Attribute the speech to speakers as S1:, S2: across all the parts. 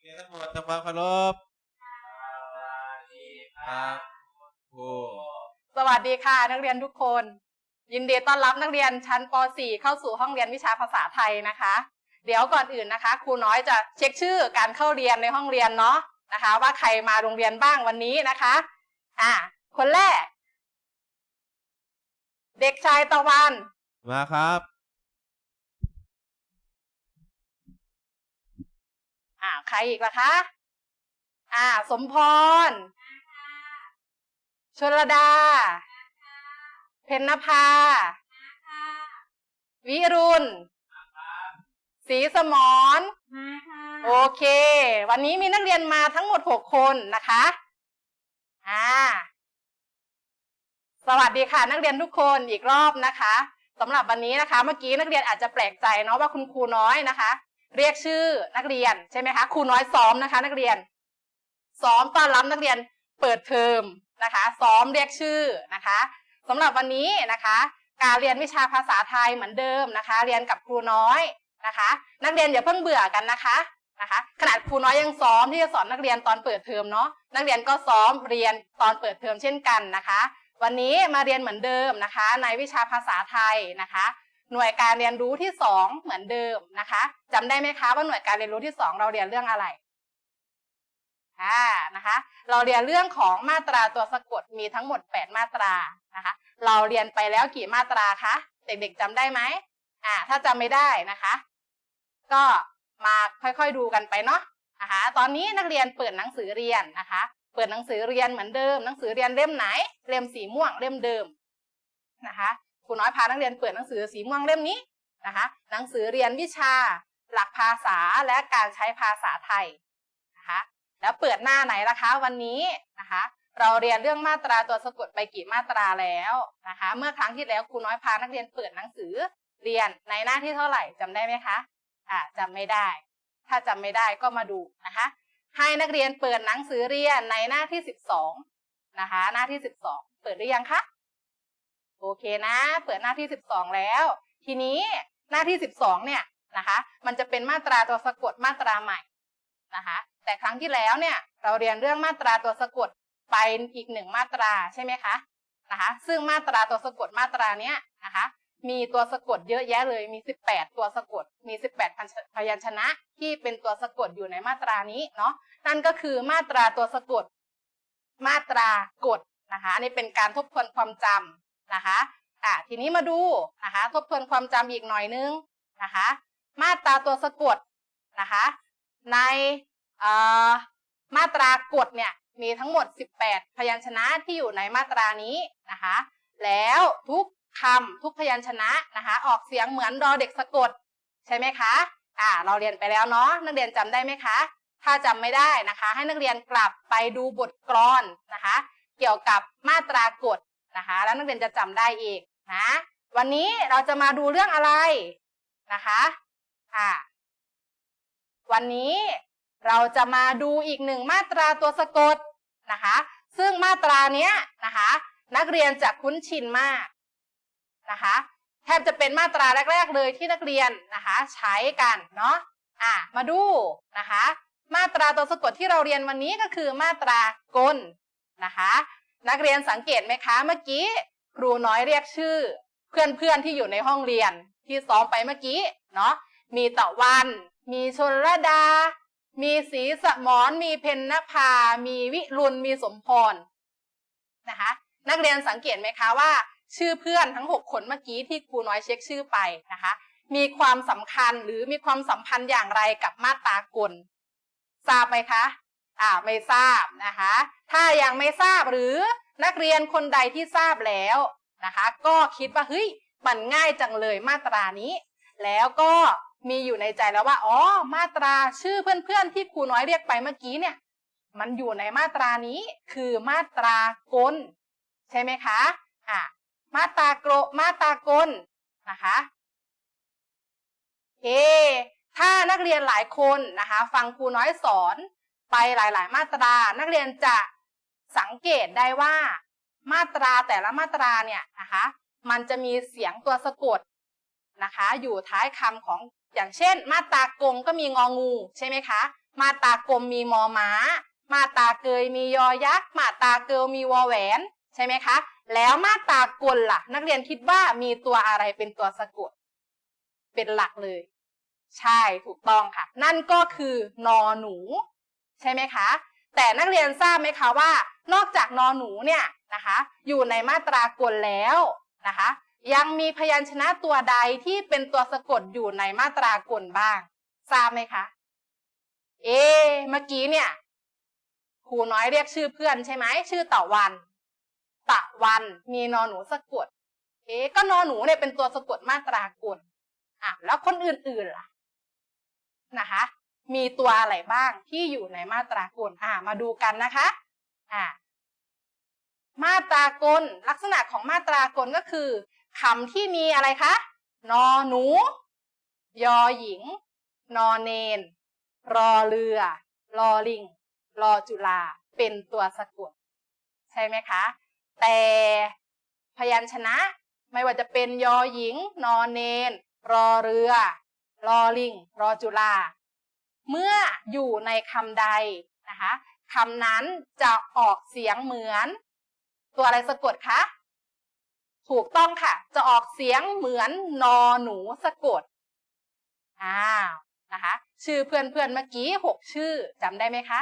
S1: เรียนทั้งหมดทำความเคารพครับครู
S2: สวัสดีค่ะนักเรียนทุกคน ยินดีต้อนรับนักเรียนชั้นป .4 เข้าสู่ห้องเรียนวิชาภาษาไทยนะคะ เดี๋ยวก่อนอื่นนะคะ ครูน้อยจะเช็คชื่อการเข้าเรียนในห้องเรียนเนาะนะคะ ว่าใครมาโรงเรียนบ้างวันนี้นะคะอ่าคนแรก เด็กชายตะวัน
S1: มาครับ
S2: ใครอีกล่ะคะ อ่า สมพร ชลดา เพนนภา วิรุณศรีสมรโอเค วันนี้มีนักเรียนมาทั้งหมดหกคนนะคะ อ่า สวัสดีค่ะ นักเรียนทุกคนอีกรอบนะคะสำหรับวันนี้นะคะ เมื่อกี้นักเรียนอาจจะแปลกใจเนาะว่าคุณครูน้อยนะคะ เรียกชื่อนักเรียนใช่ไหมคะครูน้อยซ้อมนะคะ นักเรียน ซ้อมต้อนรับนักเรียนเปิดเทอมนะคะ ซ้อมเรียกชื่อนะคะสำหรับวันนี้นะคะ การเรียนวิชาภาษาไทยเหมือนเดิมนะคะ เรียนกับครูน้อยนะคะ นักเรียนอย่าเพิ่งเบื่อกันนะคะนะคะขนาดครูน้อยยังซ้อมที่จะสอนนักเรียนตอนเปิดเทอมเนาะนักเรียนก็ซ้อมเรียนตอนเปิดเทอมเช่นกันนะคะ วันนี้มาเรียนเหมือนเดิมนะคะ ในวิชาภาษาไทยนะคะ หน่วยการเรียนรู้ที่สองเหมือนเดิมนะคะจำได้ไหมคะว่าหน่วยการเรียนรู้ที่สองเราเรียนเรื่องอะไรอ่านะคะ เราเรียนเรื่องของมาตราตัวสะกดมีทั้งหมด 8 มาตรานะคะ เราเรียนไปแล้วกี่มาตราคะเด็กๆจำได้ไหมอ่าถ้าจำไม่ได้นะคะ ก็มาค่อยๆดูกันไปเนาะนะคะตอนนี้นักเรียนเปิดหนังสือเรียนนะคะ เปิดหนังสือเรียนเหมือนเดิม หนังสือเรียนเล่มไหน เล่มสีม่วงเล่มเดิมนะคะ ครูน้อยพานักเรียนเปิดหนังสือสีม่วงเล่มนี้นะคะ หนังสือเรียนวิชา หลักภาษาและการใช้ภาษาไทยนะคะแล้วเปิดหน้าไหนล่ะคะ วันนี้นะคะ เราเรียนเรื่องมาตราตัวสะกดไปกี่มาตราแล้วนะคะ เมื่อครั้งที่แล้วครูน้อยพานักเรียนเปิดหนังสือเรียนในหน้าที่เท่าไหร่จำได้ไหมคะอ่าจำไม่ได้ ถ้าจำไม่ได้ก็มาดูนะคะ ให้นักเรียนเปิดหนังสือเรียนในหน้าที่สิบสองนะคะ หน้าที่สิบสองเปิดหรือยังคะ โอเคนะ เปิดหน้าที่สิบสองแล้ว ทีนี้หน้าที่สิบสองเนี่ยนะคะ มันจะเป็นมาตราตัวสะกดมาตราใหม่นะคะ แต่ครั้งที่แล้วเนี่ยเราเรียนเรื่องมาตราตัวสะกดไปอีกหนึ่งมาตราใช่ไหมคะนะคะ ซึ่งมาตราตัวสะกดมาตราเนี้ยนะคะ มีตัวสะกดเยอะแยะเลย มี 18 ตัวสะกด มี 18 พยัญชนะที่เป็นตัวสะกดอยู่ในมาตรานี้เนาะ นั่นก็คือมาตราตัวสะกด มาตรากฎนะคะ อันนี้เป็นการทบทวนความจำ นะคะอะทีนี้มาดูนะคะทบทวนความจำอีกหน่อยนึงนะคะ มาตราตัวสะกดนะคะ ในเอ่อมาตรากฎเนี่ยมีทั้งหมด 18 พยัญชนะที่อยู่ในมาตรานี้นะคะ แล้วทุกคำทุกพยัญชนะนะคะ ออกเสียงเหมือนดอเด็กสะกดใช่ไหมคะอ่าเราเรียนไปแล้วเนาะนักเรียนจำได้ไหมคะ ถ้าจำไม่ได้นะคะ ให้นักเรียนกลับไปดูบทกลอนนะคะ เกี่ยวกับมาตรากฎ นะคะ แล้วนักเรียนจะจำได้อีกนะวันนี้เราจะมาดูเรื่องอะไรนะคะอ่าวันนี้เราจะมาดูอีกหนึ่งมาตราตัวสะกดนะคะ ซึ่งมาตราเนี้ยนะคะ นักเรียนจะคุ้นชินมากนะคะแทบจะเป็นมาตราแรก ๆ เลยที่นักเรียนนะคะ ใช้กันเนาะอะมาดูนะคะ มาตราตัวสะกดที่เราเรียนวันนี้ก็คือมาตรากลนะคะ นักเรียนสังเกตไหมคะ เมื่อกี้ ครูน้อยเรียกชื่อ เพื่อนๆที่อยู่ในห้องเรียนที่ซ้อมไปเมื่อกี้เนาะมีตะวัน มีชนระดา มีสีสมรมีเพนนภา มีวิรุณมีสมพรนะคะนักเรียนสังเกตไหมคะว่า ชื่อเพื่อนทั้ง 6 คนเมื่อกี้ที่ครูน้อยเช็คชื่อไปนะคะ มีความสำคัญหรือมีความสัมพันธ์อย่างไรกับมาตรากลทราบไหมคะ อ่าไม่ทราบนะคะ ถ้ายังไม่ทราบหรือนักเรียนคนใดที่ทราบแล้วนะคะ ก็คิดว่าเฮ้ยมันง่ายจังเลยมาตรานี้ แล้วก็มีอยู่ในใจแล้วว่าอ๋อมาตราชื่อเพื่อนๆที่ครูน้อยเรียกไปเมื่อกี้เนี่ย มันอยู่ในมาตรานี้คือมาตรากล ใช่ไหมคะอ่ามาตราโกรมาตรากลนะคะเอถ้านักเรียนหลายคนนะคะ ฟังครูน้อยสอน ไปหลาย ๆ มาตรา นักเรียนจะสังเกตได้ว่า มาตราแต่ละมาตราเนี่ยนะคะมันจะมีเสียงตัวสะกดนะคะ อยู่ท้ายคำของอย่างเช่น มาตรากงก็มีงองูใช่ไหมคะ มาตรากลมมีมอม้า มาตราเกยมียอยักษ์ มาตราเกลมีวอแหวนใช่ไหมคะ แล้วมาตรากลล่ะ นักเรียนคิดว่ามีตัวอะไรเป็นตัวสะกด เป็นหลักเลย ใช่ถูกต้องค่ะ นั่นก็คือนอหนู ใช่ไหมคะ แต่นักเรียนทราบไหมคะว่า นอกจากนอหนูเนี่ยนะคะ อยู่ในมาตรากลแล้วนะคะ ยังมีพยัญชนะตัวใดที่เป็นตัวสะกดอยู่ในมาตรากลบ้าง ทราบไหมคะ เอ๊ะเมื่อกี้เนี่ยครูน้อยเรียกชื่อเพื่อนใช่ไหมชื่อตะวันตะวันมีนอหนูสะกด เอ๊ะก็นอหนูเนี่ยเป็นตัวสะกดมาตรากลอะแล้วคนอื่นๆล่ะนะคะ มีตัวอะไรบ้างที่อยู่ในมาตรากลอ่ามาดูกันนะคะอ่ามาตรากลลักษณะของมาตรากลก็คือคำที่มีอะไรคะนอหนู ยอหญิง นอเนน รอเรือ รอลิง รอจุฬาเป็นตัวสะกด ใช่ไหมคะ แต่พยัญชนะไม่ว่าจะเป็นยอหญิง นอเนน รอเรือ รอลิง รอจุฬา เมื่ออยู่ในคำใดนะคะคำนั้นจะออกเสียงเหมือน ตัวอะไรสะกดคะถูกต้องค่ะ จะออกเสียงเหมือนนอหนูสะกดอ้าวนะคะ ชื่อเพื่อนเพื่อนเมื่อกี้หกชื่อจำได้ไหมคะ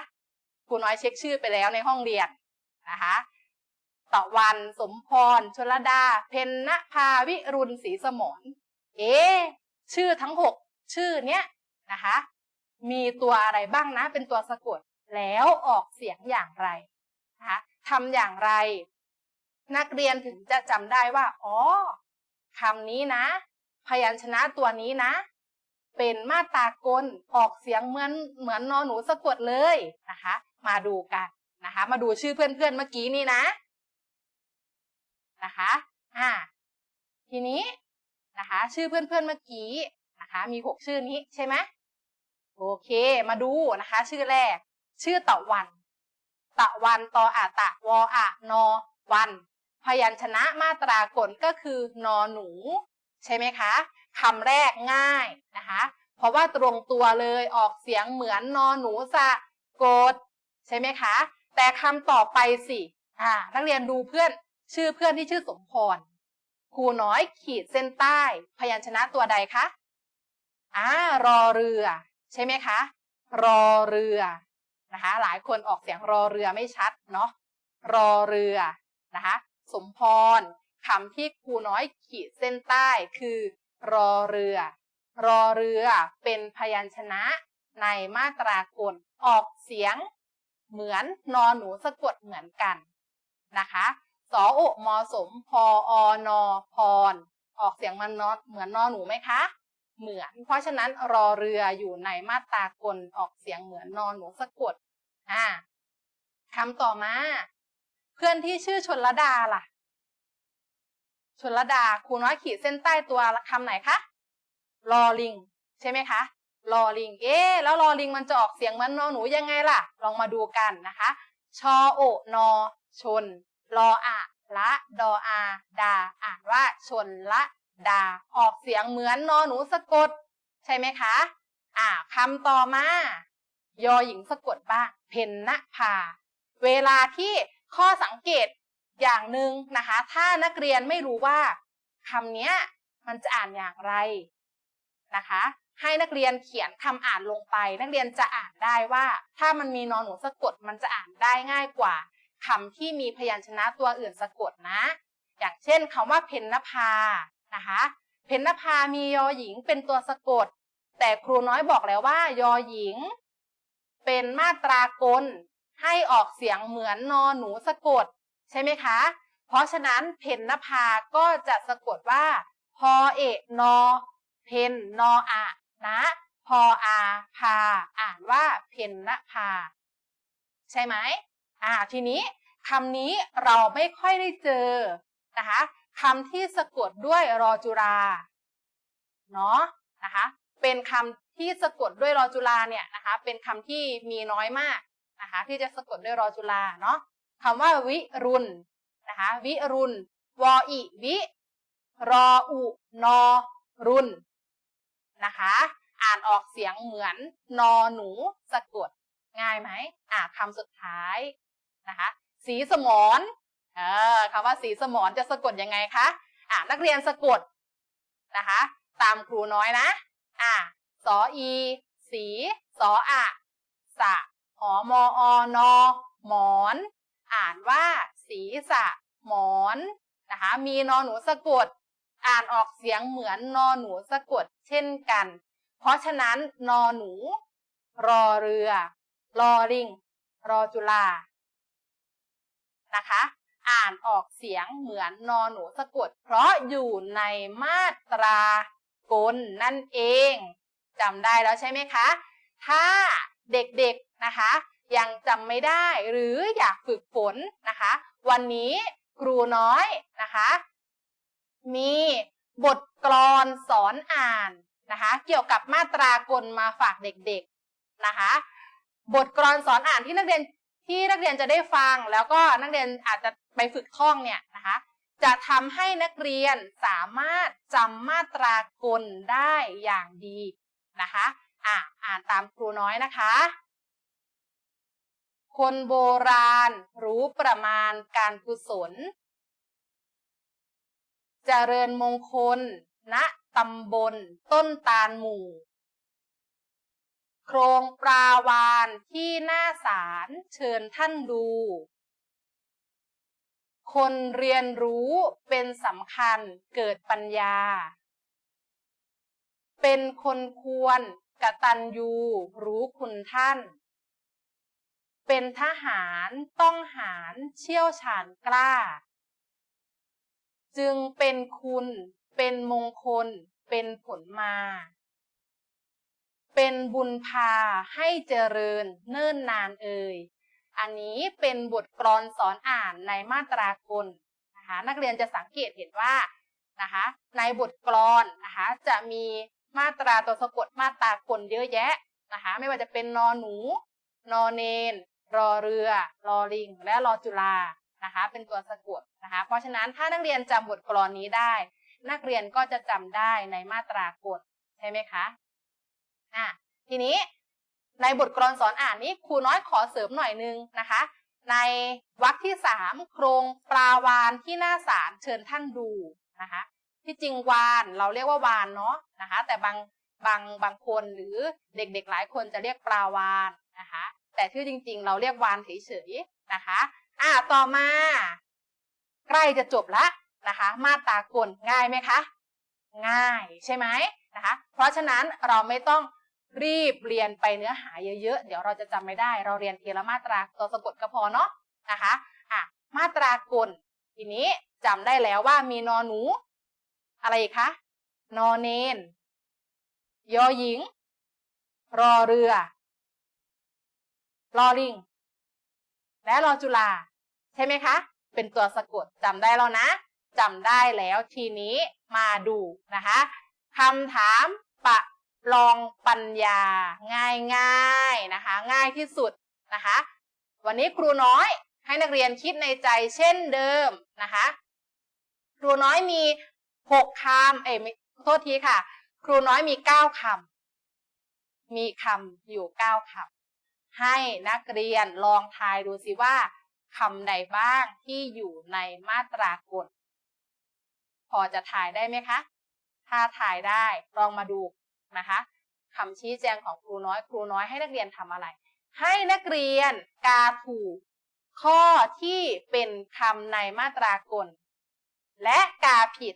S2: ครูน้อยเช็คชื่อไปแล้วในห้องเรียนนะคะตะวันสมพร ชลดา เพนนภาวิรุณศรีสมรเอ๊ชื่อทั้งหกชื่อเนี้ยนะคะ มีตัวอะไรบ้างนะ เป็นตัวสะกดแล้วออกเสียงอย่างไรนะคะทำอย่างไร นักเรียนถึงจะจำได้ว่า อ๋อคำนี้นะ พยัญชนะตัวนี้นะ เป็นมาตากลออกเสียงเหมือนเหมือนนอหนูสะกดเลยนะคะ มาดูกันนะคะ มาดูชื่อเพื่อนๆเมื่อกี้นี่นะนะคะอ่าทีนี้นะคะ ชื่อเพื่อนๆเมื่อกี้นะคะ มีหกชื่อนี้ใช่ไหม โอเค มาดูนะคะ ชื่อแรก ชื่อตะวัน ตะวันตออะตะวออะนอวัน พยัญชนะมาตรากลก็คือนอหนู ใช่ไหมคะคำแรกง่ายนะคะ เพราะว่าตรงตัวเลยออกเสียงเหมือนนอหนูสะกด ใช่ไหมคะ แต่คำต่อไปสิอ่านักเรียนดูเพื่อนชื่อเพื่อนที่ชื่อสมพรครูน้อยขีดเส้นใต้ พยัญชนะตัวใดคะอ่ารอเรือ ใช่ไหมคะ รอเรือนะคะหลายคนออกเสียงรอเรือไม่ชัดเนาะรอเรือนะคะสมพรคำที่ครูน้อยขีดเส้นใต้คือ รอเรือ รอเรือเป็นพยัญชนะในมาตรากลออกเสียงเหมือนนอหนูสะกดเหมือนกันนะคะสอโอมอสมพออนอพรออกเสียงมันนอเหมือนนอหนูไหมคะ เหมือน เพราะฉะนั้นรอเรืออยู่ในมาตรากลออกเสียงเหมือนนอนหนูสะกด อ่าคำต่อมา เพื่อนที่ชื่อชนลดาล่ะ ชนลดาครูน้อยขีดเส้นใต้ตัวคำไหนคะลอลิง ใช่ไหมคะลอลิง เอ๊แล้วลอลิงมันจะออกเสียงเหมือนนอหนูยังไงล่ะ ลองมาดูกันนะคะ ชอโอนอชนรออะละ ดออา ดา อ่านว่าชนละ ดา ออกเสียงเหมือนนอหนูสะกด ใช่ไหมคะ อ่าคำต่อมา ยอหญิงสะกดบ้าง เพนนภา เวลาที่ข้อสังเกตอย่างหนึ่งนะคะ ถ้านักเรียนไม่รู้ว่าคำเนี้ยมันจะอ่านอย่างไรนะคะ ให้นักเรียนเขียนคำอ่านลงไป นักเรียนจะอ่านได้ว่า ถ้ามันมีนอนหนูสะกดมันจะอ่านได้ง่ายกว่าคำที่มีพยัญชนะตัวอื่นสะกดนะ อย่างเช่นคำว่าเพนนภา นะคะเพนนภามียอหญิงเป็นตัวสะกด แต่ครูน้อยบอกแล้วว่ายอหญิง เป็นมาตรากลให้ออกเสียงเหมือนนอหนูสะกด ใช่ไหมคะ เพราะฉะนั้นเพนนภาก็จะสะกดว่าพอเอกนอ เพนนออะนะพออาพา อ่านว่าเพนนภา ใช่ไหมอ่า ทีนี้คำนี้เราไม่ค่อยได้เจอนะคะ คำที่สะกดด้วยรอจุราเนาะนะคะ เป็นคำที่สะกดด้วยรอจุราเนี่ยนะคะ เป็นคำที่มีน้อยมากนะคะ ที่จะสะกดด้วยรอจุราเนาะคำว่าวิรุณนะคะ วิรุณวออิวิรออุนอรุณนะคะ อ่านออกเสียงเหมือนนอหนูสะกดง่ายไหมอ่าคำสุดท้ายนะคะ สีสมอน คำว่าสีสมอนจะสะกดยังไงคะอ่านักเรียนสะกดนะคะ ตามครูน้อยนะอ่าสออี สีสออะสะหอมออนอหมอน อ่านว่าสีสะหมอนนะคะมีนอหนูสะกด อ่านออกเสียงเหมือนนอหนูสะกดเช่นกัน เพราะฉะนั้นนอหนู รอเรือ รอลิง รอจุฬานะคะ อ่านออกเสียงเหมือนนอหนูสะกด เพราะอยู่ในมาตรากลนั่นเองจำได้แล้วใช่ไหมคะ ถ้าเด็กๆนะคะ ยังจำไม่ได้หรืออยากฝึกฝนนะคะ วันนี้ครูน้อยนะคะ มีบทกลอนสอนอ่านนะคะ เกี่ยวกับมาตรากลมาฝากเด็กๆนะคะ บทกลอนสอนอ่านที่นักเรียน ที่นักเรียนจะได้ฟังแล้วก็นักเรียนอาจจะไปฝึกท่องเนี่ยนะคะจะทำให้นักเรียนสามารถจำมาตรากลได้อย่างดีนะคะอะอ่านตามครูน้อยนะคะ คนโบราณรู้ประมาณการกุศลเจริญมงคลณตำบลต้นตาลหมู่ โครงปลาวานที่หน้าศาลเชิญท่านดู คนเรียนรู้เป็นสำคัญเกิดปัญญา เป็นคนควรกะตัญญูรู้คุณท่าน เป็นทหารต้องหารเชี่ยวชาญกล้า จึงเป็นคุณเป็นมงคลเป็นผลมา เป็นบุญพาให้เจริญเนิ่นนานเอ่ย อันนี้เป็นบทกลอนสอนอ่านในมาตรากลนะคะนักเรียนจะสังเกตเห็นว่านะคะในบทกลอนนะคะจะมีมาตราตัวสะกดมาตรากลเยอะแยะนะคะไม่ว่าจะเป็นนอหนู นอเนน รอเรือ รอลิง และรอจุฬานะคะเป็นตัวสะกดนะคะเพราะฉะนั้นถ้านักเรียนจำบทกลอนนี้ได้ นักเรียนก็จะจำได้ในมาตรากลใช่ไหมคะ อะทีนี้ในบทกลอนสอนอ่านนี้ครูน้อยขอเสริมหน่อยนึงนะคะ ในวรรคที่สามโครงปลาวานที่หน้าศาลเชิญท่านดูนะคะที่จริงวานเราเรียกว่าวานเนาะนะคะ แต่บางบางบางคนหรือเด็กๆหลายคนจะเรียกปลาวานนะคะ แต่ชื่อจริง ๆ เราเรียกวานเฉยๆนะคะ อ่าต่อมา ใกล้จะจบละนะคะ มาตากลง่ายไหมคะ ง่ายใช่ไหมนะคะ เพราะฉะนั้นเราไม่ต้อง รีบเรียนไปเนื้อหาเยอะๆ เดี๋ยวเราจะจำไม่ได้ เราเรียนทีละมาตราตัวสะกดก็พอเนาะนะคะอะมาตรากลทีนี้จำได้แล้วว่ามีนอหนู อะไรอีกคะนอเนน ยอหญิง รอเรือ รอลิง และรอจุฬาใช่ไหมคะ เป็นตัวสะกดจำได้แล้วนะจำได้แล้วทีนี้มาดูนะคะคำถามประ ลองปัญญาง่ายๆนะคะ ง่ายที่สุดนะคะ วันนี้ครูน้อยให้นักเรียนคิดในใจเช่นเดิมนะคะ ครูน้อยมีหกคำเอ้ยโทษทีค่ะ ครูน้อยมีเก้าคำมีคำอยู่เก้าคำให้นักเรียนลองทายดูสิว่าคำใดบ้างที่อยู่ในมาตรากลพอจะถ่ายได้ไหมคะ ถ้าถ่ายได้ลองมาดู นะคะคำชี้แจงของครูน้อย ครูน้อยให้นักเรียนทำอะไร ให้นักเรียนกาถูกข้อที่เป็นคำในมาตรากล และกาผิด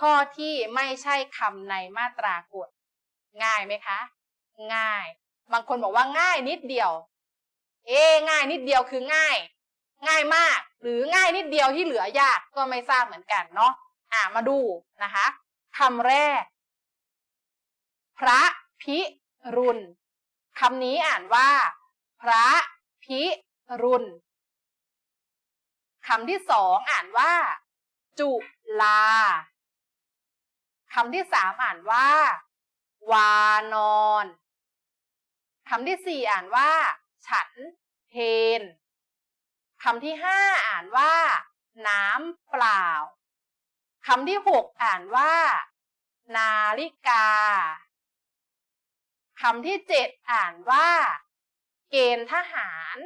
S2: ข้อที่ไม่ใช่คำในมาตรากล ง่ายไหมคะ ง่าย บางคนบอกว่าง่ายนิดเดียว เอ๊ง่ายนิดเดียวคือง่าย ง่ายมาก หรือง่ายนิดเดียวที่เหลือยากก็ไม่ทราบเหมือนกันเนาะอ่ามาดูนะคะคำแรก พระพิรุณคำนี้อ่านว่า พระพิรุณคำที่สองอ่านว่า จุลาคำที่สามอ่านว่า วานอนคำที่สี่อ่านว่า ฉันเพนคำที่ห้าอ่านว่า น้ำเปล่าคำที่หกอ่านว่า นาฬิกา คำที่เจ็ดอ่านว่า เกณฑ์ทหาร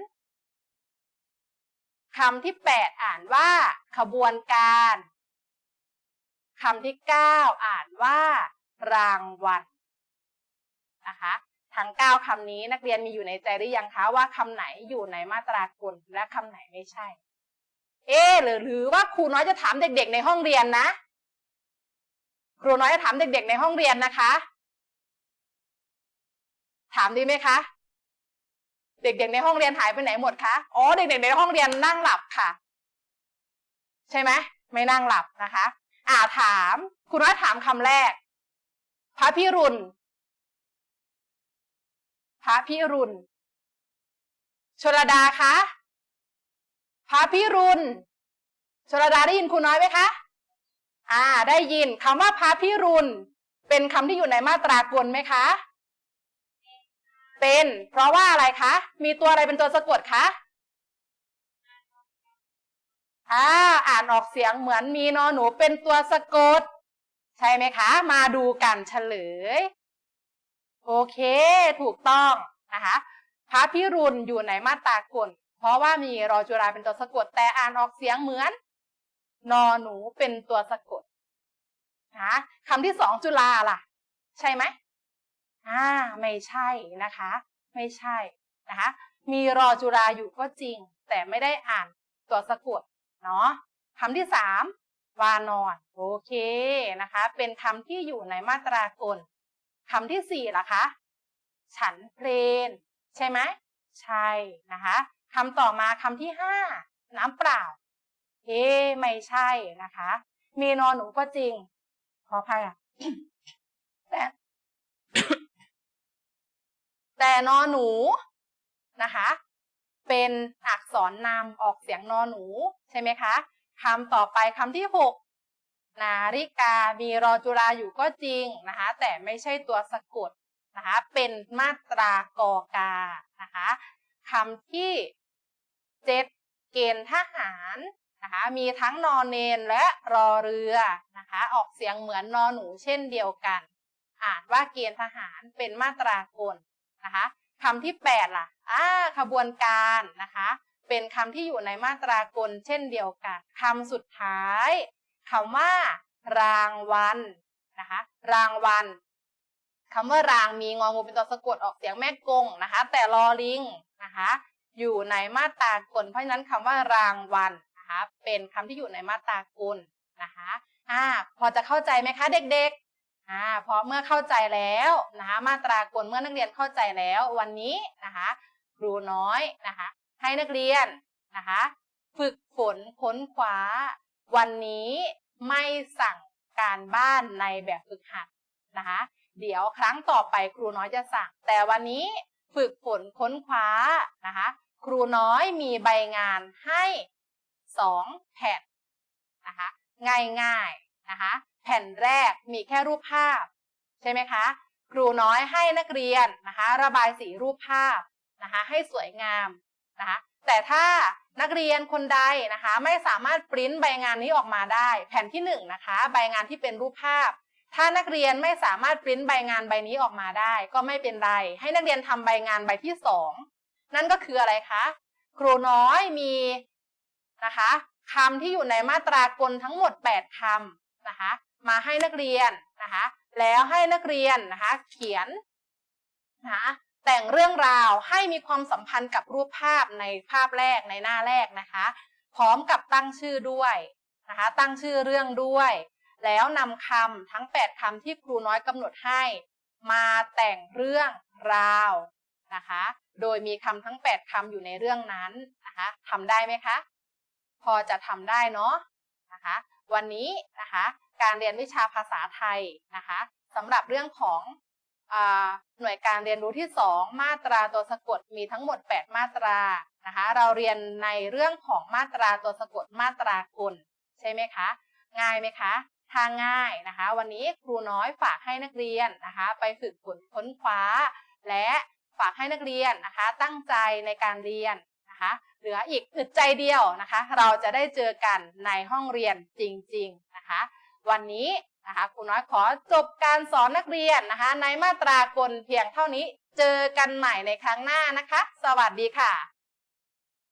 S2: คำที่แปดอ่านว่า ขบวนการคำที่เก้าอ่านว่า รางวัลนะคะทั้งเก้าคำนี้นักเรียนมีอยู่ในใจหรือยังคะว่าคำไหนอยู่ในมาตรากลและคำไหนไม่ใช่ เอ๊หรือหรือว่าครูน้อยจะถามเด็กๆในห้องเรียนนะ ครูน้อยจะถามเด็กๆในห้องเรียนนะคะ ถามดีไหมคะ เด็กๆในห้องเรียนหายไปไหนหมดคะอ๋อเด็กๆในห้องเรียนนั่งหลับค่ะ ใช่ไหมไม่นั่งหลับนะคะ อ่าถาม คุณน้อยถามคำแรก พระพิรุณพระพิรุณชลดาคะพระพิรุณชลดาได้ยินครูน้อยไหมคะ อ่า ได้ยินคำว่าพระพิรุณเป็นคำที่อยู่ในมาตรากลไหมคะ เป็น เพราะว่าอะไรคะ มีตัวอะไรเป็นตัวสะกดคะอ่าอ่านออกเสียงเหมือนมีนอหนูเป็นตัวสะกด ใช่ไหมคะ มาดูกันเฉลย โอเค ถูกต้องนะคะพระพิรุณอยู่ในมาตรากล เพราะว่ามีรอจุราเป็นตัวสะกด แต่อ่านออกเสียงเหมือน นอหนูเป็นตัวสะกดนะคำที่สองจุฬาล่ะ ใช่ไหม อ่าไม่ใช่นะคะ ไม่ใช่นะคะ มีรอจุราอยู่ก็จริง แต่ไม่ได้อ่านตัวสะกดเนาะคำที่สามวานอนโอเคนะคะ เป็นคำที่อยู่ในมาตรากลคำที่สี่ล่ะคะ ฉันเพลน ใช่ไหมใช่นะคะคำต่อมาคำที่ห้าน้ำเปล่า เอ๊ไม่ใช่นะคะ มีนอนหนูก็จริง ขออภัยอะแต่ แต่นอหนูนะคะ เป็นอักษรนำออกเสียงนอหนูใช่ไหมคะคำต่อไปคำที่หกนาฬิกามีรอจุราอยู่ก็จริงนะคะ แต่ไม่ใช่ตัวสะกดนะคะ เป็นมาตรากอกานะคะคำที่เจ็ดเกณฑ์ทหารนะคะมีทั้งนอนเนนและรอเรือนะคะ ออกเสียงเหมือนนอหนูเช่นเดียวกัน อ่านว่าเกณฑ์ทหารเป็นมาตรากล นะคะคำที่แปดล่ะอ่าขบวนการนะคะ เป็นคำที่อยู่ในมาตรากลเช่นเดียวกันคำสุดท้ายคำว่ารางวัลนะคะ รางวัลคำว่ารางมีงองูเป็นตัวสะกดออกเสียงแม่กงนะคะ แต่ลอลิงนะคะ อยู่ในมาตรากล เพราะฉะนั้นคำว่ารางวัลนะคะ เป็นคำที่อยู่ในมาตรากลนะคะอ่าพอจะเข้าใจไหมคะเด็กๆ อ่าพอเมื่อเข้าใจแล้วนะคะมาตรากลเมื่อนักเรียนเข้าใจแล้ววันนี้นะคะครูน้อยนะคะให้นักเรียนนะคะฝึกฝนค้นคว้า วันนี้ไม่สั่งการบ้านในแบบฝึกหัดนะคะเดี๋ยวครั้งต่อไปครูน้อยจะสั่ง แต่วันนี้ฝึกฝนค้นคว้านะคะครูน้อยมีใบงานให้สองแผ่นนะคะง่ายๆนะคะแผ่นแรกมีแค่รูปภาพ ใช่ไหมคะ ครูน้อยให้นักเรียนนะคะ ระบายสีรูปภาพนะคะให้สวยงามนะคะแต่ถ้านักเรียนคนใดนะคะไม่สามารถปริ้นใบงานนี้ออกมาได้ แผ่นที่หนึ่งนะคะใบงานที่เป็นรูปภาพ ถ้านักเรียนไม่สามารถปริ้นใบงานใบนี้ออกมาได้ ก็ไม่เป็นไร ให้นักเรียนทำใบงานใบที่สองนั่นก็คืออะไรคะครูน้อยมีนะคะคำที่อยู่ในมาตรากลทั้งหมด 8คำนะคะ มาให้นักเรียนนะคะแล้วให้นักเรียนนะคะเขียนนะคะแต่งเรื่องราวให้มีความสัมพันธ์กับรูปภาพในภาพแรกในหน้าแรกนะคะ พร้อมกับตั้งชื่อด้วยนะคะ ตั้งชื่อเรื่องด้วย แล้วนำคำทั้ง 8คำที่ครูน้อยกำหนดให้ มาแต่งเรื่องราวนะคะ โดยมีคำทั้ง 8คำอยู่ในเรื่องนั้นนะคะทำได้ไหมคะ พอจะทำได้เนาะนะคะ วันนี้นะคะ การเรียนวิชาภาษาไทยนะคะสำหรับเรื่องของอหน่วยการเรียนรู้ที่ 2 มาตราตัวสะกดมีทั้งหมด 8 มาตรานะคะเราเรียนในเรื่องของมาตราตัวสะกดมาตรากลใช่ไหมคะง่ายไหมคะถ้าง่ายนะคะ วันนี้ครูน้อยฝากให้นักเรียนนะคะ ไปฝึกฝนค้นคว้า และฝากให้นักเรียนนะคะ ตั้งใจในการเรียนนะคะเหลืออีกอึดใจเดียวนะคะ เราจะได้เจอกันในห้องเรียนจริง ๆนะคะ วันนี้นะคะครูน้อยขอจบการสอนนักเรียนนะคะ ในมาตรากลเพียงเท่านี้ เจอกันใหม่ในครั้งหน้านะคะ สวัสดีค่ะ